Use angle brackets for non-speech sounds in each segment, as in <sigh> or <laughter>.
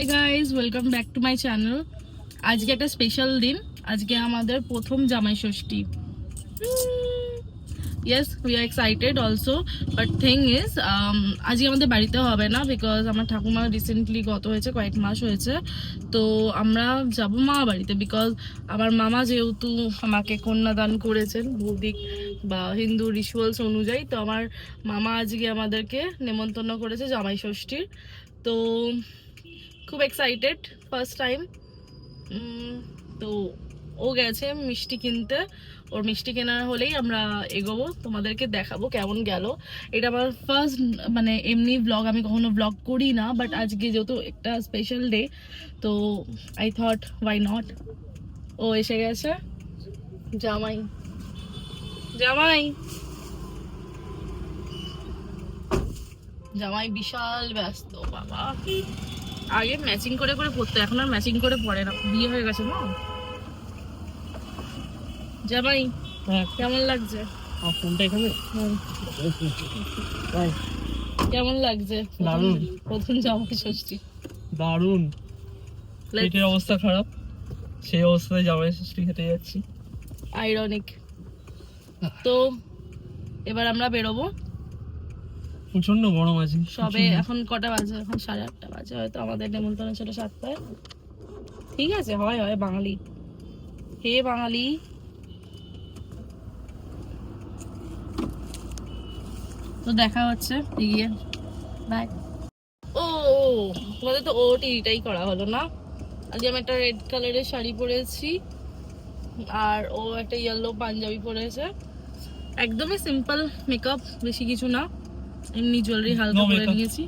Hi guys welcome back to my channel আজকে একটা special দিন। আজকে আমাদের প্রথম Jamai Shashthi. Yes we are excited also but thing is আজকে আমাদের বাড়িতে হবে না বিকজ আমার ঠাকুমা রিসেন্টলি গত হয়েছে, কয়েক মাস হয়েছে। তো আমরা যাব মা বাড়িতে বিকজ আমার মামা যেহেতু আমাকে কন্যাদান করেছেন, বৌদিক বা হিন্দু রিচুয়ালস অনুযায়ী, তো আমার মামা আজকে আমাদেরকে নেমন্তন্ন করেছে জামাই ষষ্ঠীর। তো খুব এক্সাইটেড ফার্স্ট টাইম তো ও গেছে মিষ্টি কিনতে। ওর মিষ্টি কেনার হলেই আমরা এগোবো, তোমাদেরকে দেখাবো কেমন গেল। এটা আমার ফার্স্ট মানে এমনি ব্লগ আমি কখনো ব্লগ করি না বাট আজকে যেহেতু একটা স্পেশাল ডে তো আই থট ওয়াই নট ও এসে গেছে। জামাই। জামাই। জামাই বিশাল ব্যস্ত, বাবা। আগে ম্যাচিং করে করে পড়তো এখন আর ম্যাচিং করে পড়ে না। বিয়ে হয়ে গেছে না? জামাই হ্যাঁ। কেমন লাগছে? ফোনটা এখানে? কেমন লাগছে? দারুণ। প্রথম জামাই ষষ্ঠী। দারুণ। পেটের অবস্থা খারাপ। সেই অবস্থায় জামাই ষষ্ঠী খেতে যাচ্ছি। আইরনিক তো এবার আমরা বেরোবো। প্রচণ্ড গরম আছে সবে এখন কটা বাজে? এখন সাড়ে আটটা বাজে হয়তো আমাদের নেমন্তন্ন ছিল সাতটায়। ঠিক আছে হয় হয় বাঙালি। হে বাঙালি। তো দেখা হচ্ছে এগিয়ে। বাই ও তোমাদের তো ও টিটাই করা হলো না? আজকে আমি একটা রেড কালারের শাড়ি পরেছি আর ও একটা ইয়েলো পাঞ্জাবি পরেছে। একদমই সিম্পল মেকআপ বেশি কিছু না। এমনি জুয়েলারি হালকা করে নিয়েছি।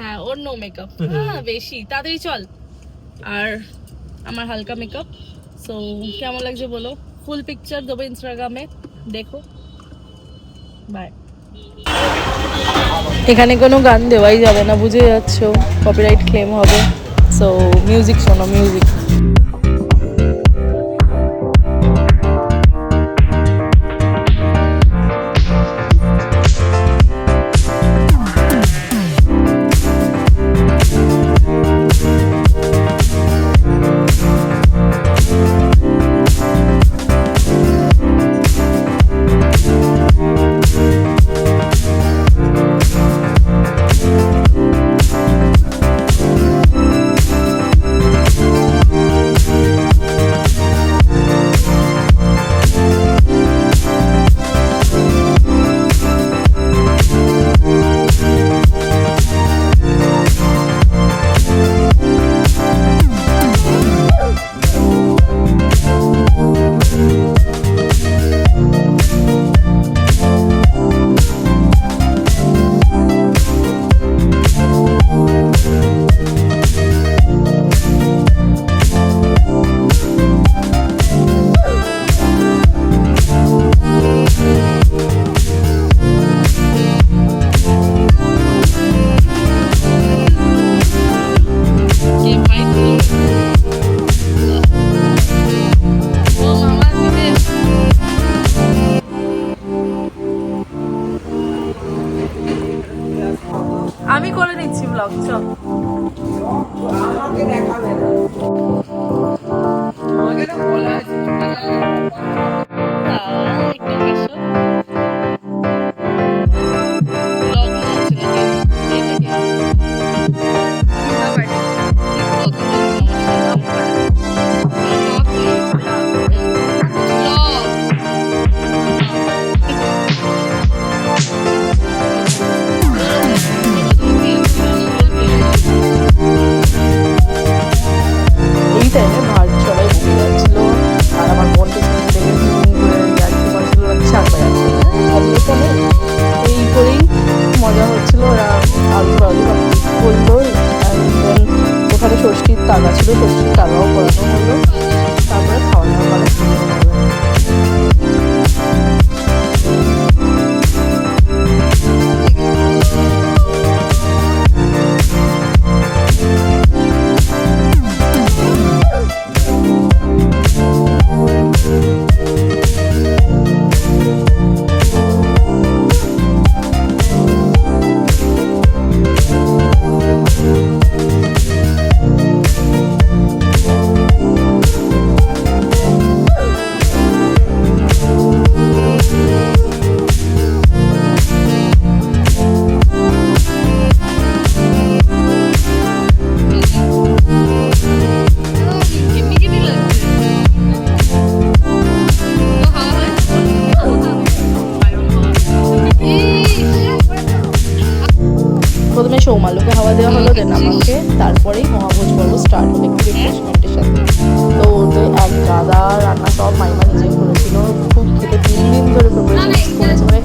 হ্যাঁ ওর নো মেকআপ হ্যাঁ বেশি। তাড়াতাড়ি চল। আর আমার হালকা মেকআপ সো কেমন লাগছে বলো? ফুল পিকচার দেবো ইনস্টাগ্রামে দেখো। বাই এখানে কোনো গান দেওয়াই যাবে না বুঝে যাচ্ছ। কপিরাইট ক্লেম হবে। সো মিউজিক শোনো মিউজিক চল আহ, ষষ্ঠীর তাগা ছিল ষষ্ঠীর তাগাও করানো হলো তারপরেই মহাভোজ পর্ব স্টার্ট হবে একটু রিফ্রেশমেন্টের সাথে। তো ওদের এক গাদা রান্না সব মাইমা নিজে করেছিল খুব খেতে তিন দিন ধরে প্রিপারেশন করেছে। মানে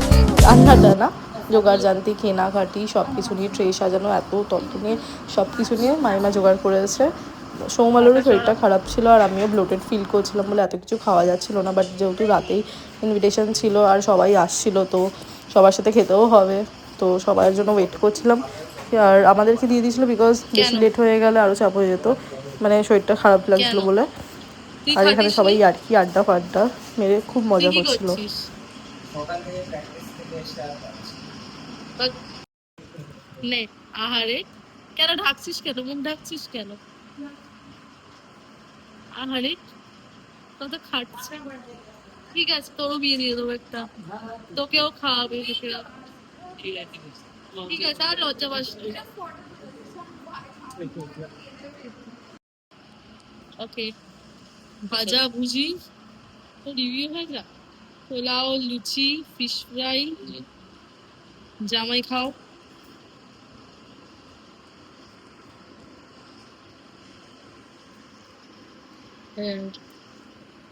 রান্নাটা না জোগাড় জানতি কেনাকাটি সব কিছু নিয়ে ট্রে সাজানো এত তত্ত্ব নিয়ে সব কিছু নিয়ে মাইমা জোগাড় করেছে। সৌমালোরও শরীরটা খারাপ ছিল আর আমিও ব্লোটেড ফিল করছিলাম বলে এত কিছু খাওয়া যাচ্ছিল না বাট যেহেতু রাতেই ইনভিটেশন ছিল আর সবাই আসছিল তো সবার সাথে খেতেও হবে তো সবার জন্য ওয়েট করছিলাম। আর আমাদেরকে দিয়ে দিয়েছিল বিকজ বেশি লেট হয়ে গেলে আরও চাপ হয়ে যেত। মানে শরীরটা খারাপ লাগছিল বলে। আর এখানে সবাই? আর কি আড্ডা ফাড্ডা মেরে খুব মজা করছিল? নে আহারে কেন ঢাকছিস কেন? মুখ ঢাকছিস কেন? আহারে কত খাটছে। ঠিক আছে তোরও বিয়ে দিয়ে দেবো একটা। তোকেও খাওয়াবে তোকে ঠিক আছে। আর লজ্জা পাস ওকে ভাজা ভুজি রিভিউ হয় না পোলাও লুচি ফিশ ফ্রাই জামাই খাও।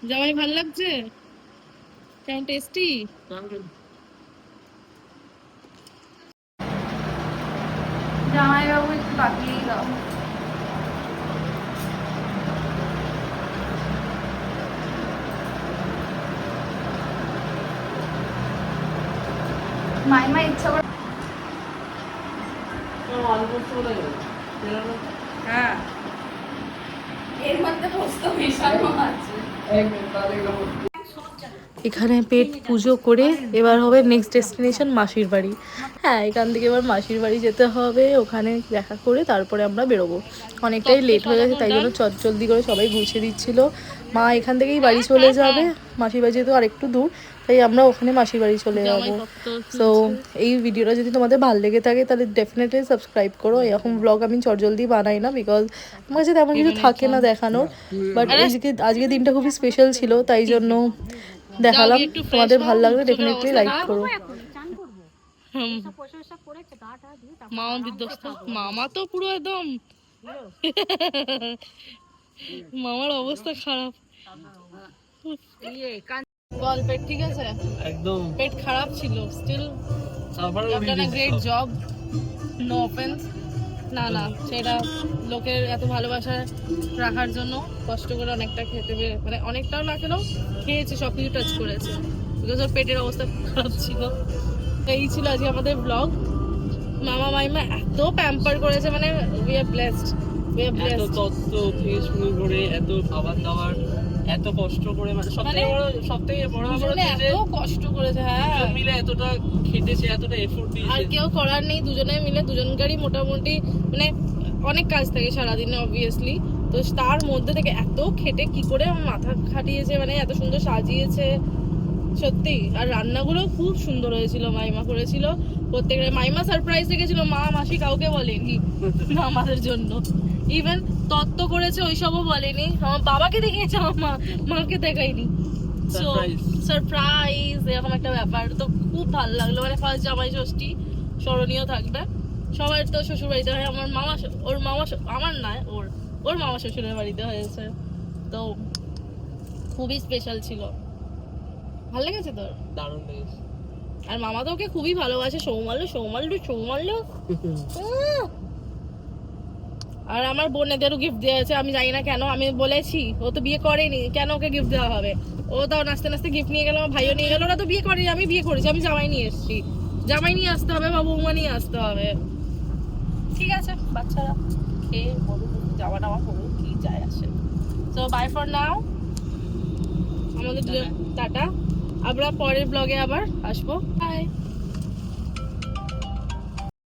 জামাই ভালো লাগছে? কেমন টেস্টি জামাইবাবু একটু তাকিয়েই দাও। মাইমা ইচ্ছা করে হ্যাঁ। এর মধ্যে পোস্ত মিশানো আছে। এখানে পেট পুজো করে এবার হবে নেক্সট ডেস্টিনেশন মাসির বাড়ি। হ্যাঁ এখান থেকে এবার মাসির বাড়ি যেতে হবে ওখানে দেখা করে তারপরে আমরা বেরোবো। অনেকটাই লেট হয়ে গেছে তাই জন্য চটজলদি করে সবাই গুছিয়ে দিচ্ছিল। মা এখান থেকেই বাড়ি চলে যাবে মাসির বাড়ি যেহেতু আরেকটু দূর তাই আমরা ওখানে মাসির বাড়ি চলে যাব। সো এই ভিডিওটা যদি তোমাদের ভালো লেগে থাকে তাহলে ডেফিনেটলি সাবস্ক্রাইব করো। এরকম ব্লগ আমি চটজলদি বানাই না বিকজ আমার কাছে তেমন কিছু থাকে না দেখানোর। বাট আজকে আজকে দিনটা খুবই স্পেশাল ছিল তাই জন্য দেখালাম। তোমাদের ভালো লাগলে ডেফিনেটলি লাইক করো। মামা বিধ্বস্ত মামা তো পুরো একদম। মামার অবস্থা খারাপ। বল পেট ঠিক আছে? একদম। পেট খারাপ ছিল still great job no offence না না সেটা লোকের এত ভালোবাসা রাখার জন্য কষ্ট করে অনেকটা খেতে পেরে মানে অনেকটাও না খেলেও খেয়েছে সব কিছু টাচ করেছে। বিকজ ওর পেটের অবস্থা খারাপ ছিল। এই ছিল আজকে আমাদের ব্লগ মামা মাইমা এত প্যাম্পার করেছে মানে we are blessed we are এত তত্ত্ব থেকে শুরু করে এত খাবার দাবার এত কষ্ট করে মানে সব থেকে মানে বড় সব থেকে বড় যে এত কষ্ট করেছে হ্যাঁ। দুজন মিলে এতটা খেটেছে এতটা এফোর্ট আর কেউ করার নেই দুজনে মিলে দুজনকারই মোটামুটি মানে অনেক কাজ থাকে সারাদিনে অবভিয়াসলি তো তার মধ্যে থেকে এত খেটে কি করে আমার মাথা খাটিয়েছে মানে এত সুন্দর সাজিয়েছে। সত্যি আর রান্নাগুলো খুব সুন্দর হয়েছিল মাইমা করেছিল। প্রত্যেকটা মাইমা সারপ্রাইজ রেখেছিল মা মাসি কাউকে বলেনি না আমাদের জন্য। ইভেন তত্ত্ব করেছে ওইসবও বলেনি। আমার বাবাকে দেখিয়েছে আমার মা মাকে দেখায়নি। সো সারপ্রাইজ এরকম একটা ব্যাপার। তো খুব ভালো লাগল। মানে ফার্স্ট জামাই ষষ্ঠী স্মরণীয় থাকবে। সবার তো শ্বশুর বাড়িতে হয়। আমার মামা ওর মামা আমার নয় ওর ওর মামা শ্বশুরের বাড়িতে হয়েছে। তো খুবই স্পেশাল ছিল। ভালো লেগেছে তোর? দারুণ লেগেছে। আর মামা তো ওকে খুবই ভালোবাসে। সৌমাল্য সৌমাল্য সৌমাল্য। <laughs> আর আমার বোনেদেরও গিফট দেওয়া দিয়েছে আমি জানি না কেন আমি বলেছি ও তো বিয়ে করেনি কেন ওকে গিফট দেওয়া হবে? ও তাও নাচতে নাচতে গিফট নিয়ে গেল আমার ভাইও নিয়ে গেল ওরা তো বিয়ে করেনি আমি বিয়ে করেছি আমি জামাই নিয়ে এসেছি। জামাই নিয়ে আসতে হবে বা বৌমা নিয়ে আসতে হবে। ঠিক আছে বাচ্চারা খেয়ে বলুন যাওয়া টাওয়া করুন কি যায় আসে। তো বাই ফর নাও আমাদের টাটা। আমরা পরের ব্লগে আবার আসব। বাই